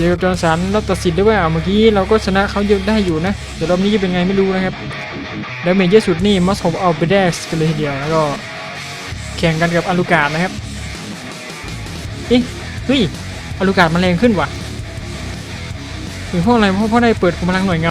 เจอกับจอร์นสันเราตัดสินได้ว่าเมื่อกี้เราก็ชนะเขาเยอะได้อยู่นะแต่รอบนี้จะเป็นไงไม่รู้นะครับดาเมจเยอะสุดนี่มอสโฮมเอาไปแดกกันเลยทีเดียวแล้วก็แข่งกันกับอาลูกาดนะครับเอ๊ะเฮ้ยอาลูกาดมันแรงขึ้นว่ะหรือเพราะอะไรเพราะเพราะได้เปิดกำลังหน่วยงา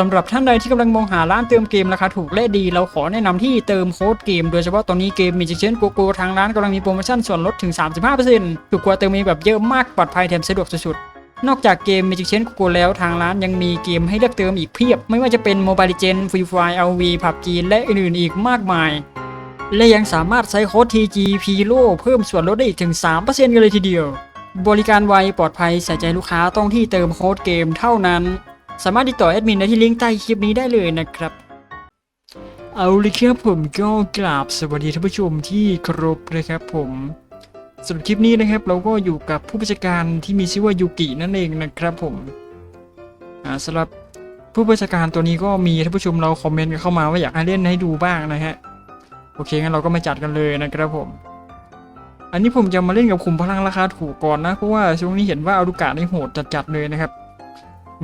สำหรับท่านใดที่กำลังมองหาร้านเติมเกมราคาถูกและดี เราขอแนะนำที่เติมโค้ดเกม โดยเฉพาะตอนนี้เกมมีจิเชนโกโกทางร้านกำลังมีโปรโมชั่นส่วนลดถึง 35%ถูกกว่าเติมเองแบบเยอะมากปลอดภัยแถมสะดวกสุดๆนอกจากเกม Magic Chain โกแล้วทางร้านยังมีเกมให้เลือกเติมอีกเพียบ ไม่ว่าจะเป็น Mobile Legends Free Fire LV PUBG และอื่นๆอีกมากมาย และยังสามารถใช้โค้ด TG p l o เพิ่มส่วนลดได้อีกถึง 3%กันเลยทีเดียว บริการไวปลอดภัยใส่ใจลูกค้าต้องที่เติมโค้ดเกมเท่านั้น สามารถติดต่อแอดมินได้ที่ลิงก์ใต้คลิปนี้ได้เลยนะครับ เอาเลยครับผมก็กราบสวัสดีท่านผู้ชมที่เคารพนะครับผมสำหรับคลิปนี้นะครับ เราก็อยู่กับผู้บัญชาการที่มีชื่อว่ายูกินั่นเองนะครับผมอ่าสำหรับผู้บัญชาการตัวนี้ก็มีท่านผู้ชมเราคอมเมนต์กันเข้ามาว่าอยากให้เล่นให้ดูบ้างนะฮะโอเคงั้นเราก็มาจัดกันเลยนะครับผม อันนี้ผมจะมาเล่นกับคุมพลังราคาถูกก่อนนะเพราะว่าช่วงนี้เห็นว่าอารุกานี่โหดจัดๆเลยนะครับ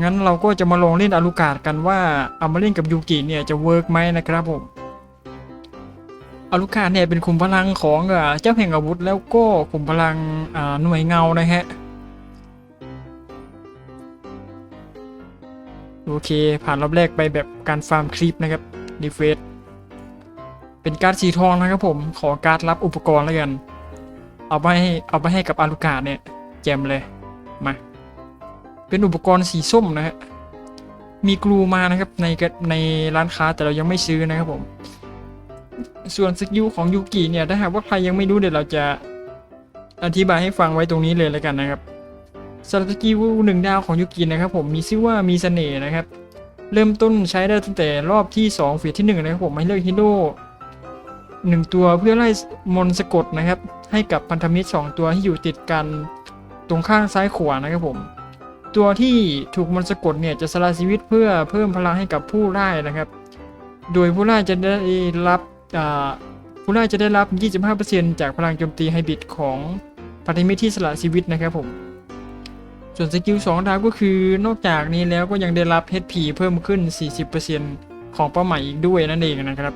งั้นเราก็จะมาลองเล่นอารุกาดกันว่าเอามาเล่นกับยูกิเนี่ยจะเวิร์กไหมนะครับผมอารุกาดเนี่ยเป็นขุมพลังของเจ้าแห่งอาวุธแล้วก็ขุมพลังหน่วยเงานะฮะโอเค ผ่านรอบแรกไปแบบการฟาร์มคลิปนะครับดีเฟสเป็นการ์ดสีทองนะครับผมขอการ์ดรับอุปกรณ์แล้วกัน เอาไปให้เอาไปให้กับอารุกาดเนี่ยแจมเลยมา เป็นอุปกรณ์สีส้มนะฮะ มีกลูมานะครับในในร้านค้าแต่เรายังไม่ซื้อนะครับผม ส่วนสกิลของยูกิเนี่ยถ้าหากว่าใครยังไม่รู้เดี๋ยวเราจะอธิบายให้ฟังไว้ตรงนี้เลยแล้วกันนะครับสำหรับสกิลหนึ่งดาวของยูกินะครับผมมีชื่อว่ามีเสน่ห์นะครับ เริ่มต้นใช้ได้ตั้งแต่รอบที่2เฟสที่ 1 นะครับผมให้เลือกฮีโร่หนึ่งตัวเพื่อไล่มนสะกดนะครับ ให้กับพันธมิตร 2 ตัวที่อยู่ติดกันตรงข้างซ้ายขวานะครับผม ตัวที่ถูกมนต์สะกดเนี่ยจะสละชีวิตเพื่อเพิ่มพลังให้กับผู้ไล่นะครับ โดยผู้ไล่จะได้รับผู้ไล่จะได้รับ 25%จากพลังโจมตีไฮบริดของพันธมิตรที่สละชีวิตนะครับผม ส่วนสกิล2ดาวก็คือนอกจากนี้แล้วก็ยังได้รับ HP เพิ่มขึ้น 40%ของเป้าหมายอีกด้วยนั่นเองนะครับ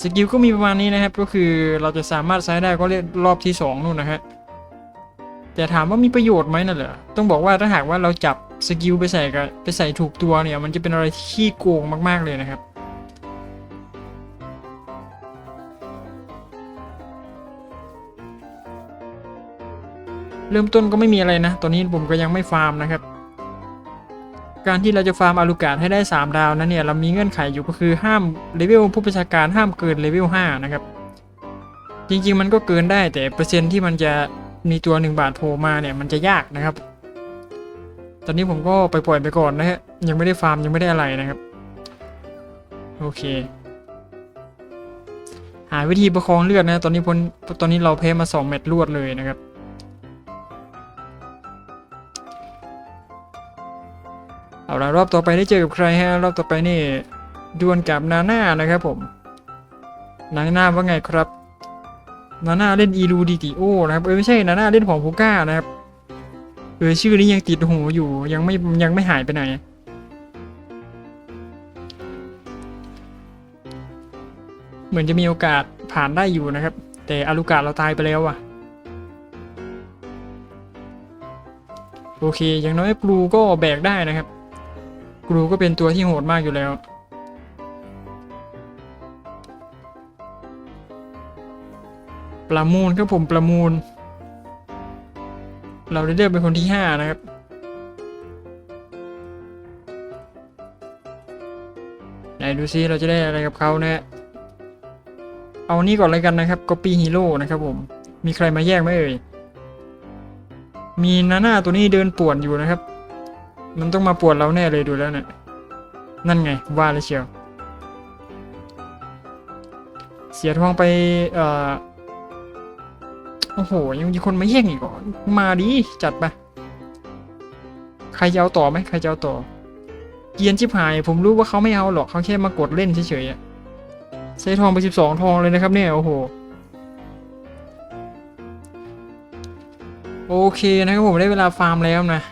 สกิลก็มีประมาณนี้นะครับก็คือเราจะสามารถใช้ได้ก็เรียกรอบที่ 2นู่นนะฮะ แต่ถามว่ามีประโยชน์ไหมน่ะเหรอต้องบอกว่าถ้าหากว่าเราจับสกิลไปใส่กับไปใส่ถูกตัวเนี่ยมันจะเป็นอะไรที่ขี้โกงมาก ๆ เลยนะครับ เริ่มต้นก็ไม่มีอะไรนะ ตอนนี้ผมก็ยังไม่ฟาร์มนะครับ การที่เราจะฟาร์มอาลูกาดให้ได้ 3 ดาวนั้นเนี่ยเรามีเงื่อนไขอยู่ก็คือห้ามเลเวลผู้ประชาการห้ามเกินเลเวล5นะครับ จริงๆมันก็เกินได้แต่เปอร์เซ็นต์ที่มันจะ มีตัว 1 บาทโผล่มาเนี่ยมันจะยากนะครับ ตอนนี้ผมก็ไปปล่อยไปก่อนนะฮะยังไม่ได้ฟาร์มยังไม่ได้อะไรนะครับ โอเค หาวิธีประคองเลือดนะตอนนี้พลตอนนี้เราแพ้มา2เม็ดรวดเลยนะครับเอาละรอบต่อไปได้เจอกับใครฮะรอบต่อไปนี่ดวลกับนาน่านะครับผมนาน่าว่าไงครับ นาน่าเล่นอีลูดิติโอนะครับเออไม่ใช่นาน่าเล่นของพูก้านะครับเออชื่อนี้ยังติดหูอยู่ยังไม่ยังไม่หายไปไหนเหมือนจะมีโอกาสผ่านได้อยู่นะครับ แต่อารุกาเราตายไปแล้วอะโอเค อย่างน้อยกรูก็แบกได้นะครับ กรูก็เป็นตัวที่โหดมากอยู่แล้ว ประมูลครับผมประมูล เราได้เลือกเป็นคนที่ห้านะครับ ไหนดูซิเราจะได้อะไรกับเขานะฮะเอานี่ก่อนเลยกันนะครับ Copy Hero นะครับผม มีใครมาแยกไหมเอ่ย มีนาน่าตัวนี้เดินป่วนอยู่นะครับ มันต้องมาป่วนเราแน่เลยดูแล้วเนะี่ย นั่นไงว่าเลยเชียว เสียทองไป เอ่อ โอ้โห ยังมีคนมาแย่งอีกเหรอมาดิจัดไปใครจะเอาต่อไหมใครจะเอาต่อ เกียนชิบหาย ผมรู้ว่าเขาไม่เอาหรอกเขาแค่มากดเล่นเฉยๆใช้ทองไปสิบสองทองเลยนะครับเนี่ยโอ้โหโอเคนะครับผมได้เวลาฟาร์มแล้วนะ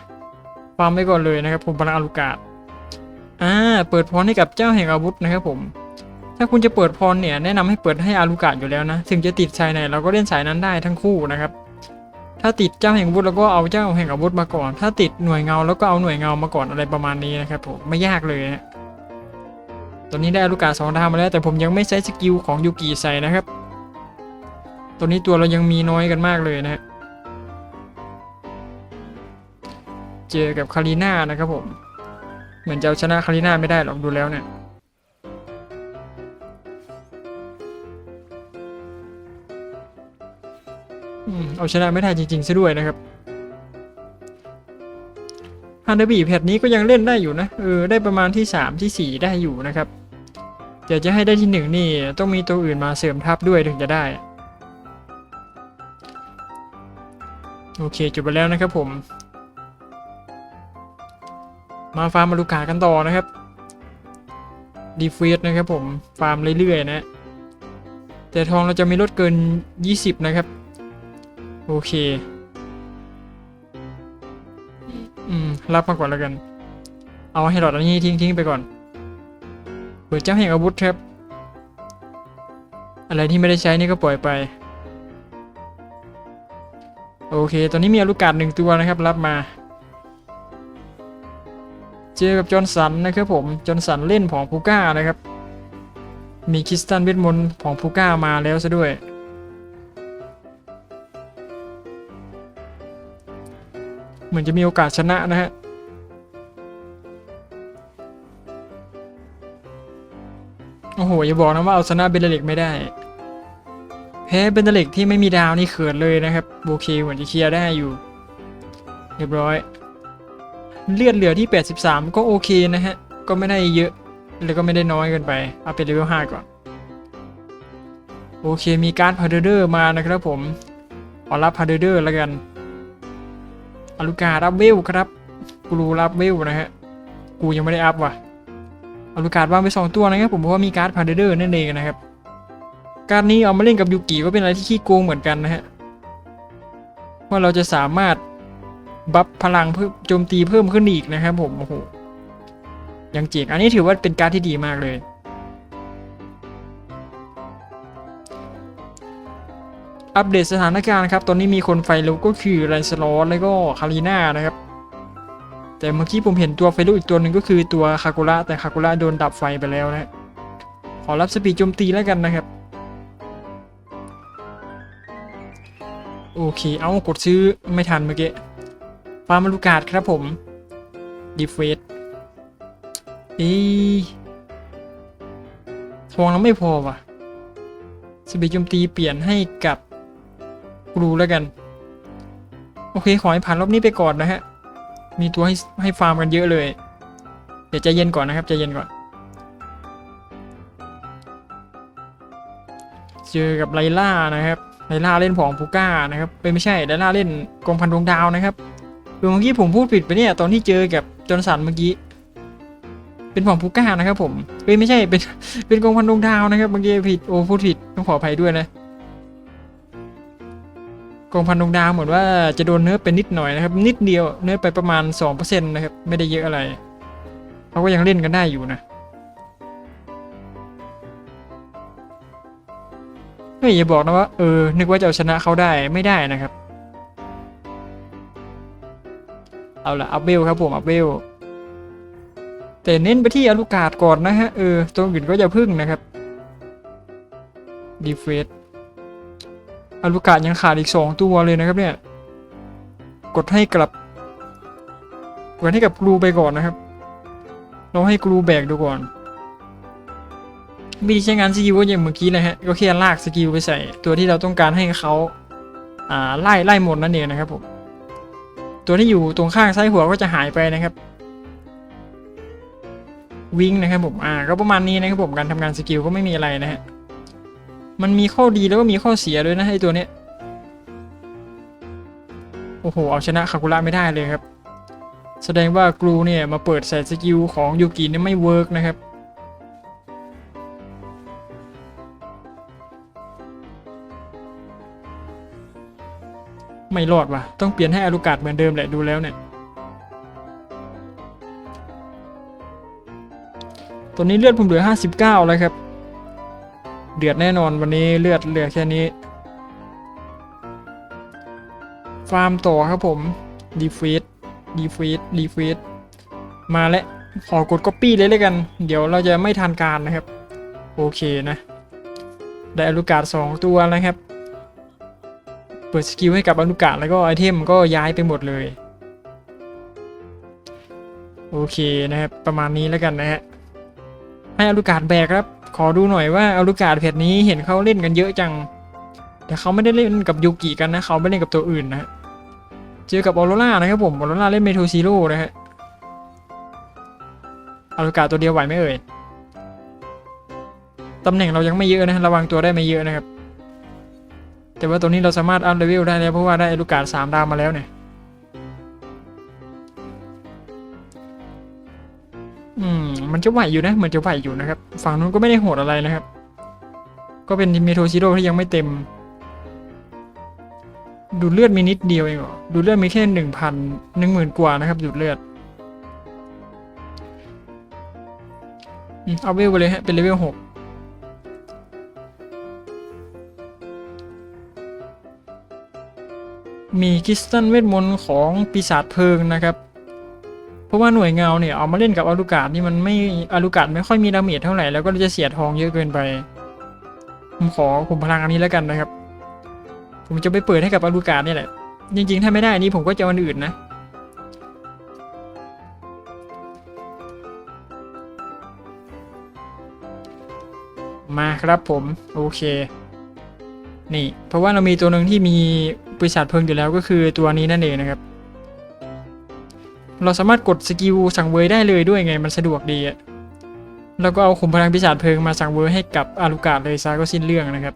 ฟาร์มไปก่อนเลยนะครับผมพลังอลูกาศอ่าเปิดพรให้กับเจ้าแห่งอาวุธนะครับผม ถ้าคุณจะเปิดพรเนี่ยแนะนำให้เปิดให้อาลูกาศอยู่แล้วนะ ถึงจะติดสายไหนเราก็เล่นสายนั้นได้ทั้งคู่นะครับ ถ้าติดเจ้าแห่งอาวุธแล้วก็เอาเจ้าแห่งอาวุธมาก่อน ถ้าติดหน่วยเงาแล้วก็เอาหน่วยเงามาก่อนอะไรประมาณนี้นะครับผมไม่ยากเลยนะตอนนี้ได้อาลูกาศสองดาวมาแล้ว แต่ผมยังไม่ใช้สกิลของยูกิใส่นะครับ ตัวนี้ตัวเรายังมีน้อยกันมากเลยนะฮะเจอกับคารีน่านะครับผม เหมือนจะเอาชนะคารีน่าไม่ได้หรอกดูแล้วเนี่ย เอาชนะไม่ได้จริงๆซะด้วยนะครับฮันเดอร์บีแพทนี้ก็ยังเล่นได้อยู่นะเออได้ประมาณที่ 3 ที่ 4 ได้อยู่นะครับเดี๋ยวจะให้ได้ที่ 1 นี่ต้องมีตัวอื่นมาเสริมทัพด้วยถึงจะได้ โอเคจบไปแล้วนะครับผม มาฟาร์มมาลูกากันต่อนะครับดีฟีดนะครับผม ฟาร์มเรื่อยๆนะ แต่ทองเราจะม่ลดเกิน 20 นะครับ โอเค อืม รับมาก่อนแล้วกัน เอาให้หลอดอันนี้ทิ้งทิ้งไปก่อน เปิดเจ้าแห่งอาวุธครับ อะไรที่ไม่ได้ใช้นี่ก็ปล่อยไป โอเค ตอนนี้มีอลูกาศหนึ่งตัวนะครับ รับมา เจอกับจอร์นสันนะครับผม จอร์นสันเล่นของพูก้านะครับ มีคริสตันเวทมนต์ของพูก้ามาแล้วซะด้วย มือนจะมีโอกาสชนะนะฮะโอ้โหอย่าบอกนะว่าเอาชนะเบนเดเล็กไม่ได้แพ้เบนเดเล็กที่ไม่มีดาวนี่เขินเลยนะครับโอเคเหมือนจะเคลียร์ได้อยู่ เรียบร้อย เลือดเหลือที่ 83 ก็โอเคนะฮะ ก็ไม่ได้เยอะ แล้วก็ไม่ได้น้อยเกินไป เอาเป็นเลเวล5ก่อน โอเคมีการ์ดพาเดอร์มานะครับผมขอรับพาร์เดอร์แล้วกัน อลูการับเวลครับกูรูรับเวลนะฮะกูยังไม่ได้อัพว่ะอลูกาดวางไปสองตัวนะครับผมเพราะว่ามีการ์ดพาเดอร์นั่นเองนะครับ การดนี้เอามาเล่นกับยูกิก็เป็นอะไรที่ขี้โกงเหมือนกันนะฮะว่าเราจะสามารถบัฟพลังเพิ่มโจมตีเพิ่มขึ้นอีกนะครับผมโอ้โหยังเจ๋งอันนี้ถือว่าเป็นการดที่ดีมากเลย อัปเดตสถานการณ์ครับ ตอนนี้มีคนไฟลุกก็คือไรสลอสแล้วก็คารีนานะครับ แต่เมื่อกี้ผมเห็นตัวไฟลุกอีกตัวหนึ่งก็คือตัวคากุระแต่คากุระโดนดับไฟไปแล้วนะ ขอรับสปีดโจมตีแล้วกันนะครับ โอเค เอากดซื้อไม่ทันเมื่อกี้ฟามาลูกาดครับผมดีเฟสอ้ทองเราไม่พอว่ะสปีดโจมตีเปลี่ยนให้กับ รูแล้วกัน โอเค ขอให้ผ่านรอบนี้ไปก่อนนะฮะ มีตัวให้ให้ฟาร์มกันเยอะเลย เดี๋ยวใจเย็นก่อนนะครับใจเย็นก่อน เจอกับไลล่านะครับ ไลล่าเล่นผองพูก้านะครับเอ้ยไม่ใช่ไลล่าเล่นกองพันดวงดาวนะครับเมื่อกี้ผมพูดผิดไปเนี่ยตอนที่เจอกับจอนสันเมื่อกี้เป็นผองพูก้านะครับผมเอ้ยไม่ใช่เป็นเป็นกองพันดวงดาวนะครับเมื่อกี้ผิดโอ้พูดผิดต้องขออภัยด้วยนะ กองพันดวงดาวเหมือนว่าจะโดนเนื้อเป็นนิดหน่อยนะครับ นิดเดียวเนื้อไปประมาณ 2%นะครับ ไม่ได้เยอะอะไรเขาก็ยังเล่นกันได้อยู่นะเฮ้ยอย่าบอกนะว่าเออนึกว่าจะเอาชนะเขาได้ไม่ได้นะครับ เอาละอัพเวลครับผมอัพเวลแต่เน้นไปที่อลูกาดก่อนนะฮะเออตัวอื่นก็อย่าพึ่งนะครับดีเฟส อลูกาดยังขาดอีกสองตัวเลยนะครับเนี่ย กดให้กลับกดให้กับกรูไปก่อนนะครับ เราให้กรูแบกดูก่อนวิธีใช้งานสกิลก็อย่างเมื่อกี้เลยฮะ ก็แค่ลากสกิลไปใส่ ตัวที่เราต้องการให้เขาอ่าไล่ไล่หมดนั่นเองนะครับผม ตัวที่อยู่ตรงข้างซ้ายหัวก็จะหายไปนะครับ วิ่งนะครับผม อ่า ก็ประมาณนี้นะครับผม การทำงานสกิลก็ไม่มีอะไรนะฮะ มันมีข้อดีแล้วก็มีข้อเสียด้วยนะไอตัวเนี้ย โอ้โห เอาชนะคากุระไม่ได้เลยครับ แสดงว่ากรูเนี่ยมาเปิดแสตสกิลของยูกิเนี่ยไม่เวิร์กนะครับไม่รอดว่ะ ต้องเปลี่ยนให้อารุกาศเหมือนเดิมแหละดูแล้วเนี่ย ตัวนี้เลือดผมเหลือ 59 แล้วครับ เดือดแน่นอนวันนี้เลือดเหลือแค่นี้ ฟาร์มต่อครับผมดีฟีดดีฟีดดีฟีดมาแล้วขอกด Copy เลยแล้วกัน เดี๋ยวเราจะไม่ทันการนะครับ โอเคนะ ได้อลูกาศสองตัวแล้วครับ เปิดสกิลให้กับอลูกาศแล้วก็ไอเทมก็ย้ายไปหมดเลย โอเคนะครับ ประมาณนี้แล้วกันนะฮะให้อลูกาศแบกครับ ขอดูหน่อยว่าอลูกาศเพจนี้เห็นเขาเล่นกันเยอะจัง แต่เขาไม่ได้เล่นกับยูกิกันนะเขาไม่เล่นกับตัวอื่นนะ เจอกับออโรรานะครับผมออโรราเล่นเมโทซีโร่นะฮะอลูกาศตัวเดียวไหวไหมเอ่ยตำแหน่งเรายังไม่เยอะนะระวังตัวได้ไม่เยอะนะครับ แต่ว่าตัวนี้เราสามารถอัพเลเวลได้แล้วเพราะว่าได้อลูกาศสามดาวมาแล้วเนี่ยอืม มันจะไหวอยู่นะเหมือนจะไหวอยู่นะครับ ฝั่งนู้นก็ไม่ได้โหดอะไรนะครับ ก็เป็นเมโทซิโร่ที่ยังไม่เต็ม ดูดเลือดมีนิดเดียวเองเหรอดูดเลือดมีแค่หนึ่งพันหนึ่งหมื่นกว่านะครับดูดเลือดเอาเวลไปเลยฮะเป็นเลเวลหกมีคริสตัลเวทมนต์ของปีศาจเพลิงนะครับ ราะว่าหน่วยเงาเนี่ยเอามาเล่นกับอลูกาศนี่มันไม่อลูกาศไม่ค่อยมีดาเมจเท่าไหร่แล้วก็จะเสียทองเยอะเกินไป ผมขอคุมพลังอันนี้แล้วกันนะครับ ผมจะไปเปิดให้กับอลูกาศนี่แหละ จริงๆ ถ้าไม่ได้อันนี้ผมก็จะเอาอันอื่นนะ มาครับผม โอเค นี่ เพราะว่าเรามีตัวหนึ่งที่มีปีศาจเพลิงอยู่แล้วก็คือตัวนี้นั่นเองนะครับ เราสามารถกดสกิลสั่งเวยได้เลยด้วยไงมันสะดวกดีอะแล้วก็เอาขุมพลังปีศาจเพลิงมาสั่งเวยให้กับอารุกาศเลยซะก็สิ้นเรื่องนะครับ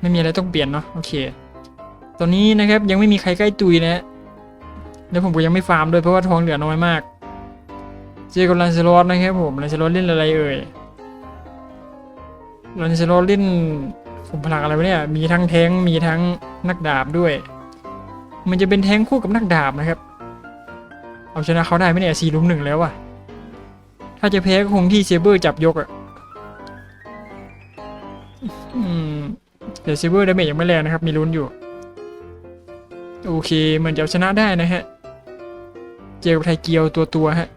ไม่มีอะไรต้องเปลี่ยนเนาะโอเค ตอนนี้นะครับยังไม่มีใครใกล้ตุยนะแล้วผมก็ยังไม่ฟาร์มด้วยเพราะว่าทองเหลือน้อยมาก เจอกับลันเซลอสนะครับผมลันเซลอสเล่นอะไรเอ่ยลันเซโลเล่น ขุมพลังอะไรวะเนี่ย มีทั้งแทงมีทั้งนักดาบด้วย มันจะเป็นแทงคู่กับนักดาบนะครับ เอาชนะเขาได้ไหมเนี่ยสี่ลุมหนึ่งแล้วอะถ้าจะแพ้ก็คงที่เซเบอร์จับยกอะอืมแต่เซเบอร์ดาเมจยังไม่แรงนะครับ มีลุ้นอยู่ โอเคเหมือนจะชนะได้นะฮะ เจอกับไทเกียวตัวตัวฮะ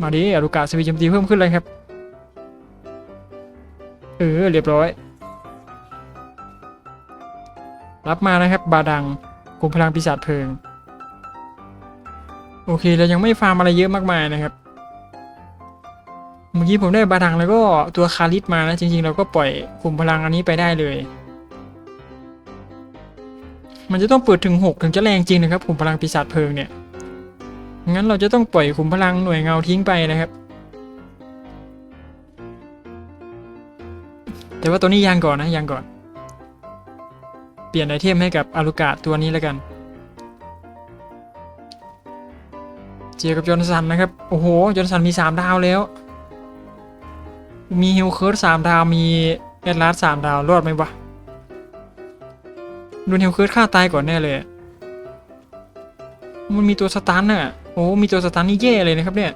มาดิอารุกาสวีจมตีเพิ่มขึ้นเลยครับ เออเรียบร้อย รับมานะครับบาดังกลุ่มพลังปีศาจเพลิง โอเคเรายังไม่ฟาร์มอะไรเยอะมากมายนะครับ เมื่อกี้ผมได้บาดังแล้วก็ตัวคาริสมานะจริงๆ เราก็ปล่อยกลุ่มพลังอันนี้ไปได้เลย มันจะต้องเปิดถึง 6 ถึงจะแรงจริงนะครับกลุ่มพลังปีศาจเพลิงเนี่ยงั้นเราจะต้องปล่อยกลุ่มพลังหน่วยเงาทิ้งไปนะครับ แต่ว่าตัวนี้ยังก่อนนะยังก่อน เปลี่ยนไอเทมให้กับอารุกาตัวนี้แล้วกัน เจอกับจอร์นสันนะครับ โอ้โห จอร์นสันมี 3 ดาวแล้ว มีฮิลเคิร์สามดาว มีแอดลาสสามดาว รอดไหมวะโดนฮิลเคิร์สฆ่าตายก่อนแน่เลย มันมีตัวสตันน่ะ โอ้ มีตัวสตันนี่แย่เลยนะครับเนี่ย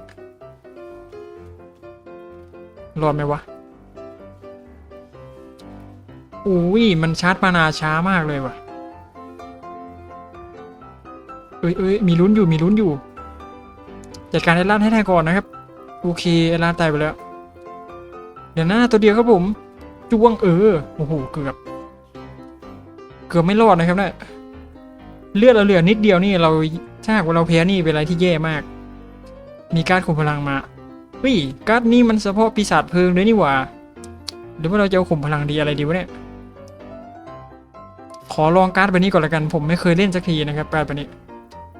รอดไหมวะ อุ้ยมันชาร์จมานาช้ามากเลยว่ะเอ้ยเอ้ยมีลุ้นอยู่มีลุ้นอยู่ จัดการไอ้ล้านให้ได้ก่อนนะครับ โอเคไอ้ล้านตายไปแล้ว เดี๋ยวหน้าตัวเดียวครับผมจ้วงเออโอ้โหเกือบ เกือบไม่รอดนะครับเนี่ยเลือดเราเหลือนิดเดียวนี่เราถ้าหากว่าเราแพ้นี่เป็นอะไรที่แย่มาก มีการข่มพลังมาเฮ้ยการ์ดนี่มันเฉพาะปีศาจเพลิงด้วยนี่หว่าหรือว่าเราจะเอาข่มพลังดีอะไรดีวะเนี่ย ขอลองการ์ดใบนี้ก่อนละกัน ผมไม่เคยเล่นสักทีนะครับการ์ดใบนี้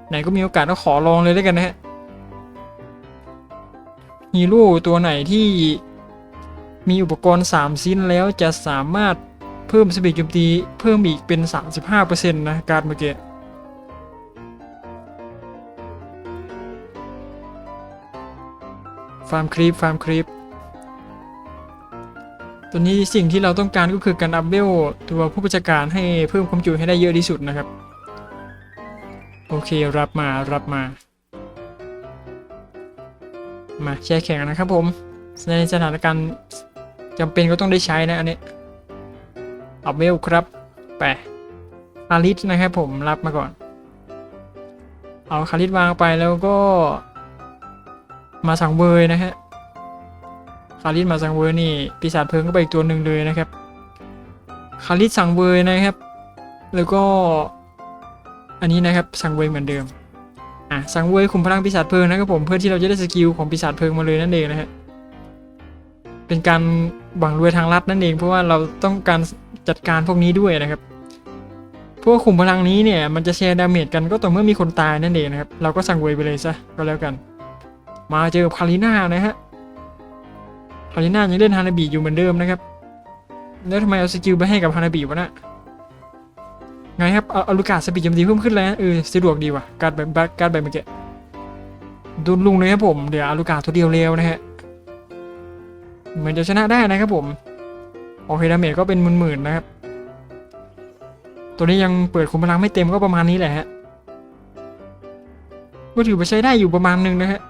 ไหนก็มีโอกาสก็ขอลองเลยแล้วกันนะฮะฮีโร่ตัวไหนที่มีอุปกรณ์ 3 ชิ้นแล้วจะสามารถเพิ่มสปีดโจมตีเพิ่มอีกเป็น 35%นะการ์ดเมื่อกี้ฟาร์มครีปฟาร์มครีป ตัวนี้สิ่งที่เราต้องการก็คือการอัพเวลตัวผู้บัญชาการให้เพิ่มความจุให้ได้เยอะที่สุดนะครับ โอเครับมารับมา มาแช่แข็งนะครับผมในสถานการณ์จำเป็นก็ต้องได้ใช้นะอันนี้อัพเวลครับไปคาริสนะครับผมรับมาก่อน เอาคาริสวางไปแล้วก็มาสังเวยนะฮะ คาริสมาสังเวยนี่ปีศาจเพลิงก็ไปอีกตัวหนึ่งเลยนะครับคาริสสังเวยนะครับ แล้วก็อันนี้นะครับสังเวยเหมือนเดิมอะสังเวยคุมพลังปีศาจเพลิงนะครับผมเพื่อที่เราจะได้สกิลของปีศาจเพลิงมาเลยนั่นเองนะฮะเป็นการหวังรวยทางลัดนั่นเองเพราะว่าเราต้องการจัดการพวกนี้ด้วยนะครับพวกขุมพลังนี้เนี่ยมันจะแชร์ดาเมจกันก็ต่อเมื่อมีคนตายนั่นเองนะครับ เราก็สั่งเวยไปเลยซะก็แล้วกัน มาเจอคาริน่านะฮะ คาริน่ายังเล่นฮานาบิอยู่เหมือนเดิมนะครับ แล้วทำไมเอาสกิลไปให้กับฮานาบิวะนะไงครับเอาเอาลูกาสปีดโจมตีเพิ่มขึ้นแล้วเออสะดวกดีว่ะการแบบการแบบเมื่อกี้โดนลุงเลยครับผมเดี๋ยวเอาลูกาตัวเดียวเร็วนะฮะเหมือนจะชนะได้นะครับผมโอเคดาเมจก็เป็นหมื่นๆนะครับ ตัวนี้ยังเปิดขุมพลังไม่เต็มก็ประมาณนี้แหละฮะก็ถือว่าใช้ได้อยู่ประมาณหนึงนะฮะ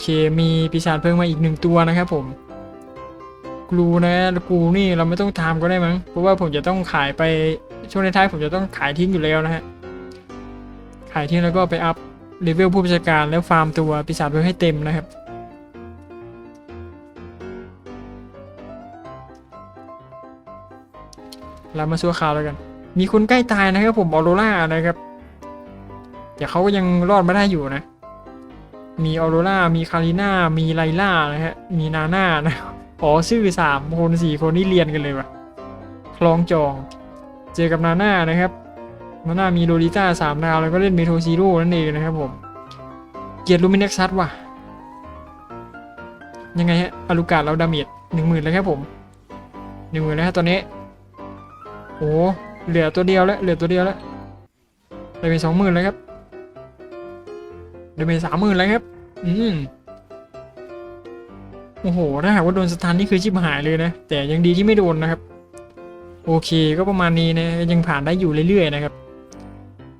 เค มีปีศาจเพิ่มมาอีกหนึ่งตัวนะครับผมกลูนะกูนี่เราไม่ต้องทำก็ได้มั้งเพราะว่าผมจะต้องขายไปช่วงในท้ายผมจะต้องขายทิ้งอยู่แล้วนะฮะขายทิ้งแล้วก็ไปอัพเลเวลผู้บัญชาการแล้วฟาร์มตัวปีศาจเพิ่มให้เต็มนะครับเรามาซัวข่าวแล้วกัน มีคนใกล้ตายนะครับผมออโรรานะครับแต่เขาก็ยังรอดมาได้อยู่นะ มีออโรรามีคาริน่า มีไลล่านะฮะ มีนาน่านะอ๋อชื่อสามคนสี่คนนี่เรียนกันเลยว่ะ คลองจอง เจอกับนาน่านะครับ นาน่ามีโลลิต้าสามดาว แล้วก็เล่นเมโทซีโร่นั่นเองนะครับผม เกียรติลูมิเน็กซัสว่ะ ยังไงฮะอลูกาดเราดาเมจหนึ่งหมื่นแล้วครับผมหนึ่งหมื่นแล้วฮะตอนนี้โอ้เหลือตัวเดียวแล้ว เหลือตัวเดียวแล้วได้ไปสองหมื่นแล้วครับ ได้ไปสามหมื่นแล้วครับ อืมโอ้โห ถ้าหากว่าโดนสตันนี่คือชิบหายเลยนะ แต่ยังดีที่ไม่โดนนะครับ โอเคก็ประมาณนี้นะ ยังผ่านได้อยู่เรื่อยๆนะครับ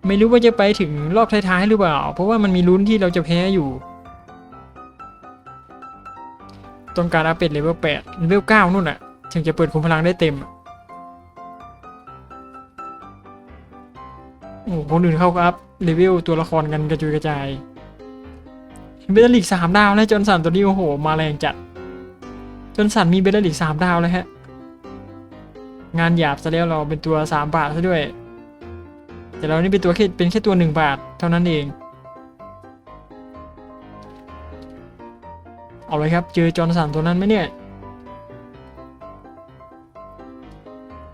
ไม่รู้ว่าจะไปถึงรอบท้ายๆหรือเปล่า เพราะว่ามันมีลุ้นที่เราจะแพ้อยู่ ต้องการอัพเป็นเลเวล8เลเวล9นู่นอะถึงจะเปิดคุมพลังได้เต็ม โอ้โหคนอื่นเข้าก็อัพเลเวลตัวละครกันกระจุยกระจาย เบลลิกสามดาวแล้วจนสันตัวนี้โอ้โห มาแรงจัด จนสันมีเบลลิกสามดาวแล้วฮะ งานหยาบซะแล้วเราเป็นตัวสามบาทซะด้วย แต่เรานี่เป็นตัวแค่เป็นแค่ตัวหนึ่งบาทเท่านั้นเอง เอาเลยครับ เจอจอนสันตัวนั้นไหมเนี่ย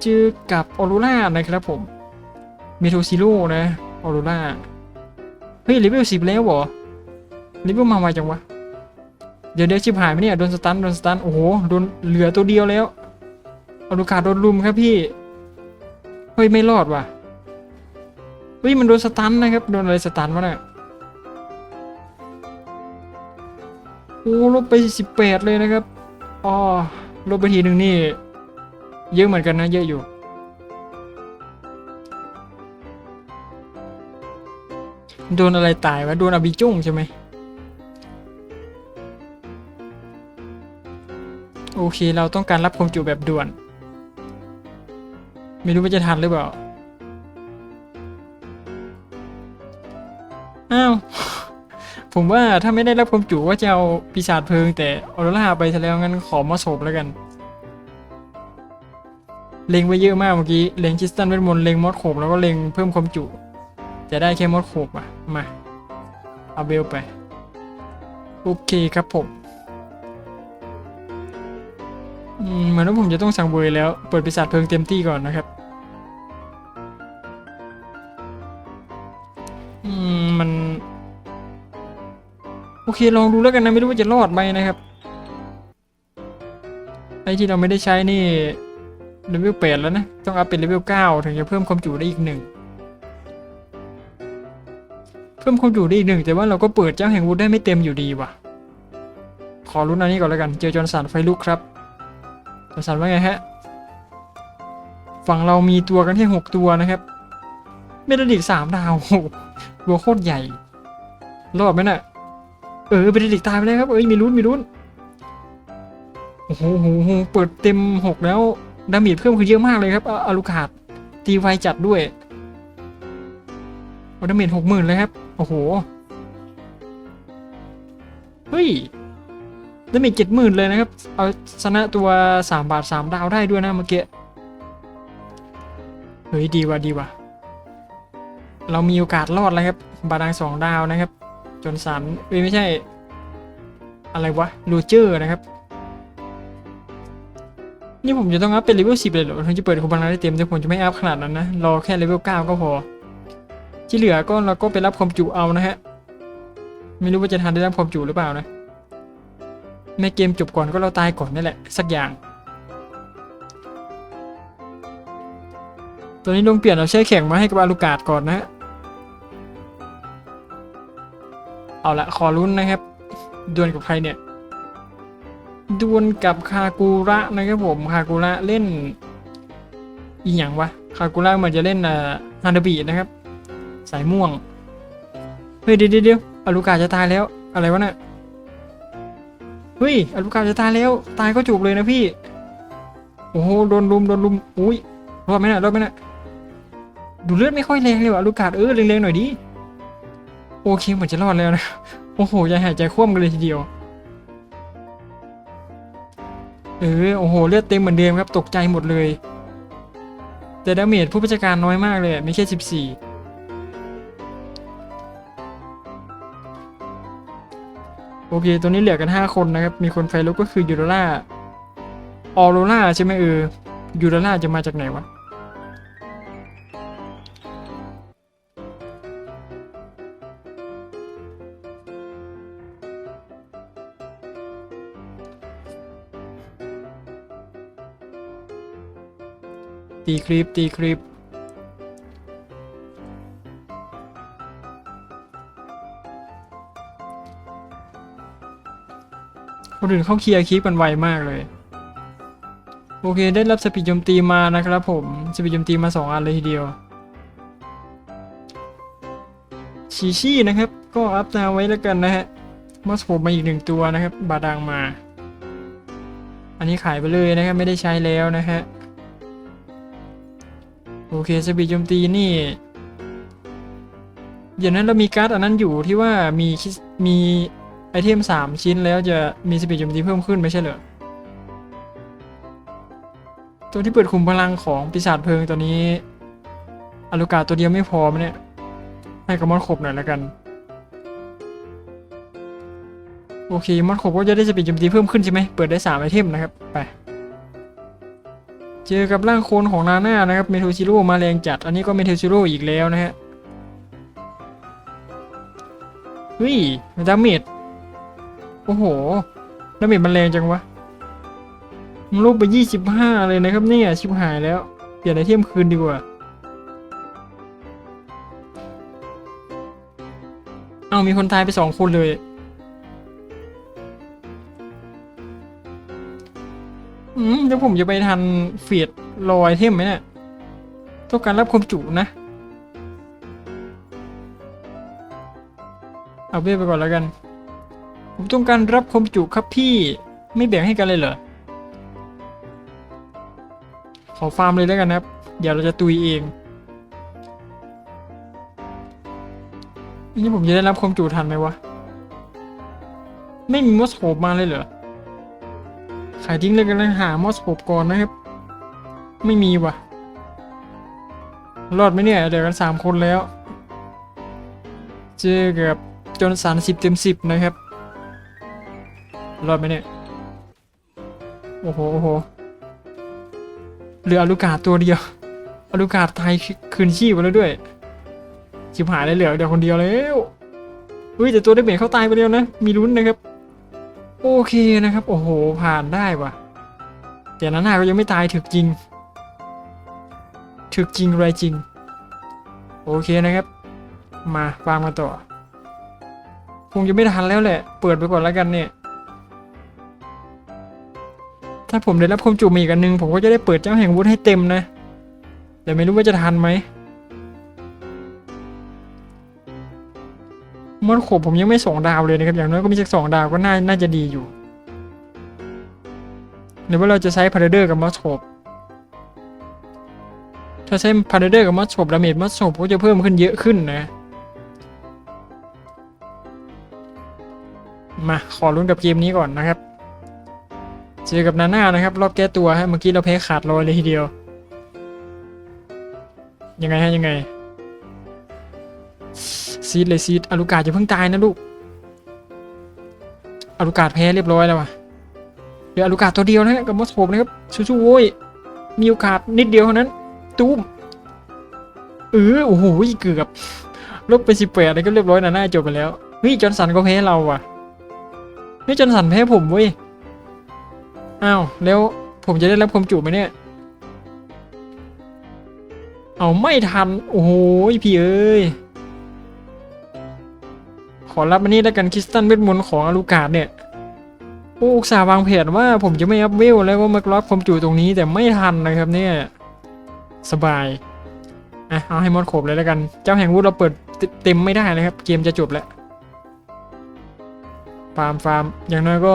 เจอกับออโรรานะครับผมเมโทซิโร่นะออโรราเฮ้ยเลเวลสิบแล้วเหรอ ลเวลมาไวจังวะ เดี๋ยวเดี๋ยวชิบหายไหมเนี่ยโดนสตันโดนสตันโอ้โหโดนเหลือตัวเดียวแล้วออโรกาโดนลุมครับพี่ เฮ้ยไม่รอดว่ะ เฮ้ยมันโดนสตันนะครับโดนอะไรสตันวะเนี่ยโอ้ลบไปสิบแปดเลยนะครับอ๋อลบไปทีหนึ่งนี่ เยอะเหมือนกันนะเยอะอยู่โดนอะไรตายวะโดนอบิจุ้งใช่ไหม โอเค เราต้องการรับความจุแบบด่วน ไม่รู้ว่าจะทันหรือเปล่า อ้าว ผมว่าถ้าไม่ได้รับความจุว่าจะเอาปีศาจเพลิง แต่ออโรราไปซะแล้วงั้นขอมาโศบแล้วกัน เล็งไว้เยอะมากเมื่อกี้ เล็งคริสตันเวทมนต์เล็งมอดโขบแล้วก็เล็งเพิ่มความจุ จะได้แค่มอดโขบอะ มา เอาเบลไป โอเคครับผม เหมือนว่าผมจะต้องสั่งเบยแล้ว เปิดปีศาจเพลิงเต็มที่ก่อนนะครับ อืม มัน โอเค ลองดูแล้วกันนะ ไม่รู้ว่าจะรอดไหมนะครับ ไอ้ที่เราไม่ได้ใช้นี่เลเวลแปดแล้วนะ ต้องอัพเป็นเลเวลเก้าถึงจะเพิ่มความจุได้อีกหนึ่ง เพิ่มความจุได้อีกหนึ่ง แต่ว่าเราก็เปิดเจ้าแห่งวุฒได้ไม่เต็มอยู่ดีว่ะ ขอรุ้นอันนี้ก่อนแล้วกัน เจอจอร์นสันไฟลุกครับ จอร์นสันว่าไงฮะ ฝั่งเรามีตัวกันแค่หกตัวนะครับ เมดดิกสามดาวตัวโคตรใหญ่ รอดไหมน่ะ เออเมดดิกตายไปแล้วครับ เอ้ยมีลุ้นมีลุ้น โอ้โหโหโหเปิดเต็มหกแล้ว ดาเมจเพิ่มคือเยอะมากเลยครับอาลูคาดตีไวจัดด้วยดาเมจหกหมื่นเลยครับ โอ้โห เฮ้ย ดาเมจเจ็ดหมื่นเลยนะครับ เอาชนะตัวสามบาทสามดาวได้ด้วยนะเมื่อกี้ เฮ้ย ดีว่ะดีว่ะ เรามีโอกาสรอดแล้วครับ บาดังสองดาวนะครับ จนสันเอ้ยไม่ใช่ อะไรวะลูเจอร์นะครับ นี่ผมจะต้องอัพเป็นเลเวลสิบเลยเหรอถึงจะเปิดคุมพลังได้เต็มแต่ผมจะไม่อัพขนาดนั้นนะ รอแค่เลเวลเก้าก็พอ ที่เหลือก็เราก็ไปรับความจุเอานะฮะ ไม่รู้ว่าจะทันได้รับความจุหรือเปล่านะ ในเกมจบก่อนก็เราตายก่อนนี่แหละ สักอย่าง ตัวนี้ลงเปลี่ยนเอาแช่แข็งมาให้กับอาลูกาดก่อนนะ เอาละขอรุ้นนะครับ ดวลกับใครเนี่ย ดวลกับคากูระนะครับผม คากูระเล่น อีหยังวะ คากูระเหมือนจะเล่นอ่าฮานาบินะครับ สายม่วง เฮ้ยเดี๋ยวเดี๋ยวเดี๋ยวอาลูกาจะตายแล้ว อะไรวะเนี่ย เฮ้ยอลูกาจะตายแล้ว ตายก็จูบเลยนะพี่ โอ้โหโดนลุมโดนลุมอุ้ยรอดไหมนะรอดไหมนะดูเลือดไม่ค่อยแรงเลยว่ะลูกาดเออแรงๆหน่อยดิโอเคเหมือนจะรอดแล้วนะโอ้โหใจหายใจคว่ำกันเลยทีเดียวเออโอ้โหเลือดเต็มเหมือนเดิมครับตกใจหมดเลย แต่ดาเมจผู้พิชาการน้อยมากเลยไม่ใช่ 14 โอเค ตัวนี้เหลือกัน 5 คนนะครับ มีคนไฟลุกก็คือยูโรล่าออโรล่าใช่ไหมเออยูโรล่าจะมาจากไหนวะ ตีคลิปตีคลิป คนอื่นเขาเคลียร์คลิปกันไวมากเลย โอเคได้รับสปีดโจมตีมานะครับผมสปีดโจมตีมา 2 อันเลยทีเดียวชีชี่นะครับ ก็อัพดาวไว้แล้วกันนะฮะมอสผมมาอีกหนึ่งตัวนะครับ บาดังมา อันนี้ขายไปเลยนะครับ ไม่ได้ใช้แล้วนะฮะโอเคสปีดโจมตีนี่เดี๋ยวนั้นเรามีการ์ดอันนั้นอยู่ที่ว่ามีมี เทมสามชิ้นแล้วจะมีสปีดโจมตีเพิ่มขึ้นไม่ใช่เหรอ ตัวที่เปิดคุมพลังของปีศาจเพลิงตัวนี้อลูกาตัวเดียวไม่พอมเนี่ย ให้กับมอนขบหน่อยละกัน โอเคมอนขบก็จะได้สปีดโจมตีเพิ่มขึ้นใช่ไหมเปิดได้สามไอเทมนะครับไปเจอกับร่างโคลนของนาน่านะครับเมทัลซิโร่มาแรงจัด อันนี้ก็เมทัลซิโร่อีกแล้วนะฮะเฮ้ยดาเมจ โอ้โหดาเมจมันแรงจังวะมันลบไปยี่สิบห้าเลยนะครับเนี่ยชิบหายแล้ว เปลี่ยนไอเทมคืนดีกว่า เอามีคนตายไปสองคนเลยอืมเดี๋ยวผมจะไปทันเฟียดรอไอเทมไหมเนี่ยต้องการรับความจุนะ เอาเวทไปก่อนแล้วกัน ผมต้องการรับคมจุครับพี่ไม่แบ่งให้กันเลยเหรอ ขอฟาร์มเลยแล้วกันนะครับ เดี๋ยวเราจะตุยเองนี่ผมจะได้รับคมจุทันไหมวะ ไม่มีมอสโคปมาเลยเหรอ ขายทิ้งเลยกันนะหามอสโคปก่อนนะครับ ไม่มีวะรอดไหมเนี่ยเดี๋ยวกันสามคนแล้ว เจอกับจนสารสิบเต็มสิบนะครับ รอดไหมเนี่ย โอ้โห โอ้โห เหลืออลูกาตัวเดียว อลูกาตายคืนชีพไปแล้วด้วยชิบหายเลยเหลือเดียวคนเดียวแล้วเฮ้ยแต่ตัวได้เบรเขาตายไปแล้วนะ มีลุ้นนะครับ โอเคนะครับ โอ้โห ผ่านได้ว่ะ แต่นาน่าก็ยังไม่ตายถึกจริง ถึกจริงไรจริง โอเคนะครับ มาฟังมาต่อ คงจะไม่ทันแล้วแหละ เปิดไปก่อนแล้วกันเนี่ย ถ้าผมได้รับความจุมาอีกอันนึง ผมก็จะได้เปิดเจ้าแห่งวุฒิให้เต็มนะ แต่ไม่รู้ว่าจะทันไหมมอนโขบผมยังไม่สองดาวเลยนะครับ อย่างน้อยก็มีสักสองดาวก็น่าน่าจะดีอยู่หรือว่าเราจะใช้พาราเดอร์กับมอสโขบถ้าใช้พาราเดอร์กับมอสโขบดาเมจมอสโขบก็จะเพิ่มขึ้นเยอะขึ้นนะมาขอลุ้นกับเกมนี้ก่อนนะครับ เจอกับนาน่านะครับ รอบแก้ตัวฮะเมื่อกี้เราแพ้ขาดลอยเลยทีเดียว ยังไงฮะยังไง ซีดเลยซีดอลูกาจะเพิ่งตายนะลูกอลูกาแพ้เรียบร้อยแล้วว่ะเหลืออลูกาตัวเดียวนะกับมอสโคบนะครับชูๆโว้ยมีโอกาสนิดเดียวเท่านั้นตุ้มเออโอ้โหเกือบลบไปสิบแปดเลยก็เรียบร้อยนะน่าจบไปแล้วเฮ้ยจอนสันก็แพ้เราว่ะเฮ้ยจอนสันแพ้ผมเว้ย อ้าวแล้วผมจะได้รับความจุไหมเนี่ย เอาไม่ทัน โอ้โหพี่เอ้ย ขอรับอันนี้แล้วกันคริสตันเวทมนต์ของอลูกาดเนี่ยโอ้อุตส่าห์วางแผนว่าผมจะไม่อัพเวลแล้วก็มารับความจุตรงนี้แต่ไม่ทันนะครับเนี่ย สบายอะเอาให้หมดขบเลยแล้วกัน เจ้าแห่งวุฒเราเปิดเต็มไม่ได้นะครับ เกมจะจบแล้ว ฟาร์มฟาร์มอย่างน้อยก็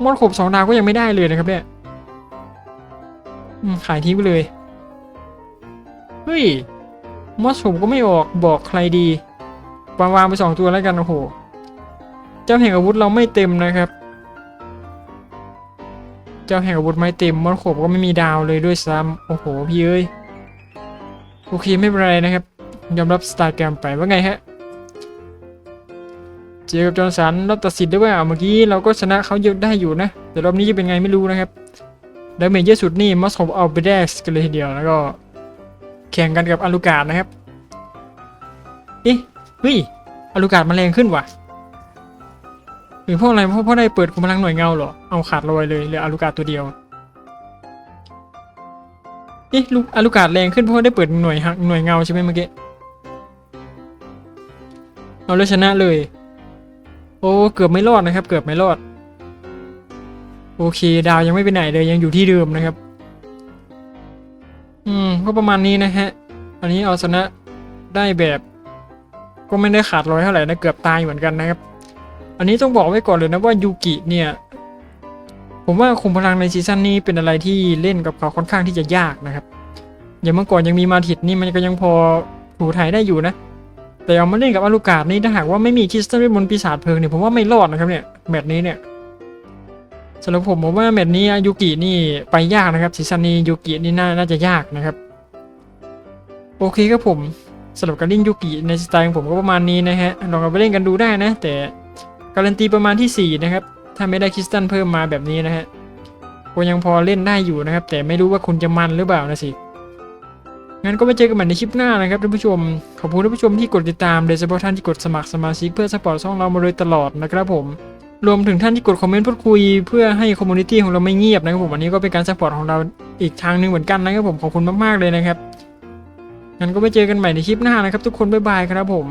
หมดขบสองดาวก็ยังไม่ได้เลยนะครับเนี่ยขายทิ้งไปเลย เฮ้ย มอสผมก็ไม่ออกบอกใครดีวางวางไปสองตัวแล้วกัน โอ้โห เจ้าแห่งอาวุธเราไม่เต็มนะครับ เจ้าแห่งอาวุธไม่เต็ม มอสผมก็ไม่มีดาวเลยด้วยซ้ำโอ้โห พี่เอ้ย โอเคไม่เป็นไรนะครับ ยอมรับสไตล์แกรมไปว่าไงฮะ เจอกับจอร์นสันรอบตัดสินได้ว่าเมื่อกี้เราก็ชนะเขาเยอะได้อยู่นะ แต่รอบนี้จะเป็นไงไม่รู้นะครับดาเมจเยอะสุดนี่มอสผมเอาไปได้กันเลยทีเดียวแล้วก็ แข่งกันกับอลูกาดนะครับเอ๊ะเฮ้ยอลูกาดมันแรงขึ้นว่ะหรือเพราะอะไรเพราะเพราะได้เปิดคุมพลังหน่วยเงาเหรอเอาขาดลอยเลยเหลืออลูกาดตัวเดียวเอ๊ะลูกอลูกาดแรงขึ้นเพราะได้เปิดหน่วยหักหน่วยเงาใช่ไหมเมื่อกี้เอาเลยชนะเลย โอ้เกือบไม่รอดนะครับ เกือบไม่รอด โอเค ดาวยังไม่ไปไหนเลยยังอยู่ที่เดิมนะครับ อืม ก็ประมาณนี้นะฮะ อันนี้เอาชนะได้แบบ ก็ไม่ได้ขาดรอยเท่าไหร่นะเกือบตายเหมือนกันนะครับ อันนี้ต้องบอกไว้ก่อนเลยนะว่ายูกิเนี่ย ผมว่าคุมพลังในซีซั่นนี้เป็นอะไรที่เล่นกับเขาค่อนข้างที่จะยากนะครับ อย่างเมื่อก่อนยังมีมาทิดนี่มันก็ยังพอถูถ่ายได้อยู่นะ แต่เอามาเล่นกับอาลูกาดนี่ถ้าหากว่าไม่มีคริสตัลเวทมนต์ปีศาจเพลิงเนี่ยผมว่าไม่รอดนะครับเนี่ยแมตช์นี้เนี่ยสำหรับผมผมว่าแมตช์นี้ยูกินี่ไปยากนะครับซีซั่นนี้ยูกินี่น่าน่าจะยากนะครับ โอเคครับผมสำหรับการเล่นยูกิในสไตล์ของผมก็ประมาณนี้นะฮะลองเอาไปเล่นกันดูได้นะ แต่การันตีประมาณที่ 4 นะครับ ถ้าไม่ได้คริสตัลเพิ่มมาแบบนี้นะฮะก็ยังพอเล่นได้อยู่นะครับ แต่ไม่รู้ว่าคุณจะมันหรือเปล่านะสิ งั้นก็ไปเจอกันใหม่ในคลิปหน้านะครับท่านผู้ชม ขอบคุณท่านผู้ชมที่กดติดตามโดยเฉพาะท่านที่กดสมัครสมาชิกเพื่อสปอร์ตช่องเรามาโดยตลอดนะครับผมรวมถึงท่านที่กดคอมเมนต์พูดคุยเพื่อให้คอมมูนิตี้ของเราไม่เงียบนะครับผมอันนี้ก็เป็นการสปอร์ตของเราอีกทางหนึ่งเหมือนกันนะครับผมขอบคุณมากๆเลยนะครับงั้นก็ไปเจอกันใหม่ในคลิปหน้านะครับ ทุกคนบ๊ายบายครับผม